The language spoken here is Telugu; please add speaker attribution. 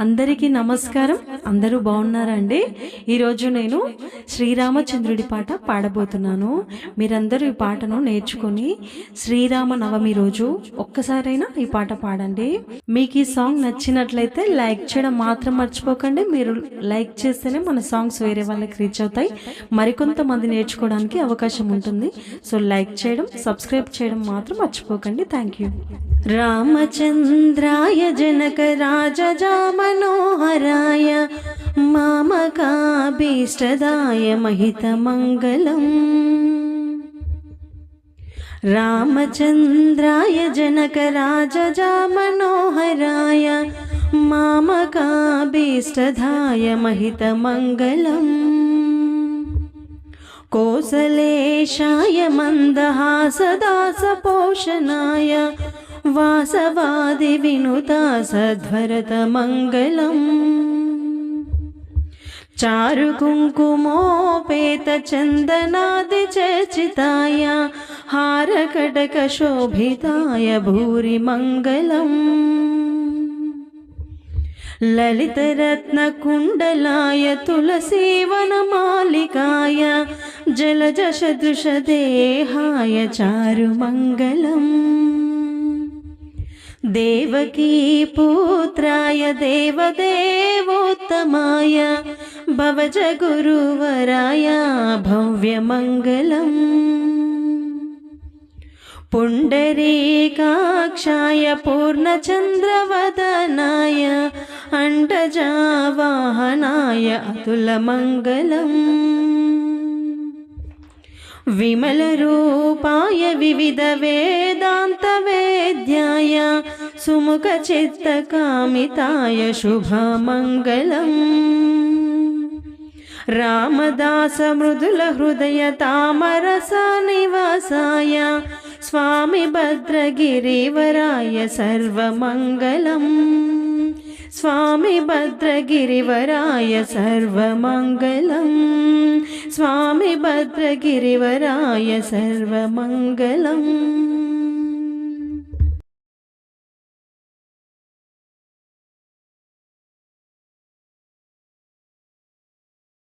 Speaker 1: అందరికీ నమస్కారం. అందరూ బాగున్నారండి? ఈరోజు నేను శ్రీరామచంద్రుడి పాట పాడబోతున్నాను. మీరందరూ ఈ పాటను నేర్చుకొని శ్రీరామ నవమి రోజు ఒక్కసారైనా ఈ పాట పాడండి. మీకు ఈ సాంగ్ నచ్చినట్లయితే లైక్ చేయడం మాత్రం మర్చిపోకండి. మీరు లైక్ చేస్తేనే మన సాంగ్స్ వేరే వాళ్ళకి రీచ్ అవుతాయి. మరికొంతమంది నేర్చుకోవడానికి అవకాశం ఉంటుంది. సో లైక్ చేయడం సబ్స్క్రైబ్ చేయడం మాత్రం మర్చిపోకండి. Thank you. రామచంద్రాయ జనక రాజజా మనోహరాయ మామకాభీష్టదాయ మహితమంగళం రామచంద్రాయ జనక రాజజా మనోహరాయ మామకాభీష్టదాయ మహితమంగళం కోసలేశాయ మందహాసదాసపోషణాయ వాసవాది వినుతా సధ్వరత మంగళం చారు కుంకుమోపేత చందనాది చర్చితాయ హారకటక శోభితాయ భూరి మంగళం ललितरत्नकुण्डलाय तुलसीवनमालिकाय जलजसदृशदेहाय चारुमङ्गलम् देवकी पुत्राय देवदेवोत्तमाय भवजगुरुवराय भव्यमङ्गलम् पुण्डरीकाक्षाय पूर्णचन्द्रवदनाय अण्डजावाहनाय अतुलमङ्गलम् विमलरूपाय विविधवेदान्तवेद्याय सुमुखचित्तकामिताय शुभमङ्गलम्। रामदास मृदुलहृदय तामरसनिवासाय स्वामि भद्रगिरिवराय सर्वमङ्गलम्। स्वामि भद्रगिरिवराय सर्वमङ्गलम्। स्वामि भद्रगिरिवराय सर्वमङ्गलम्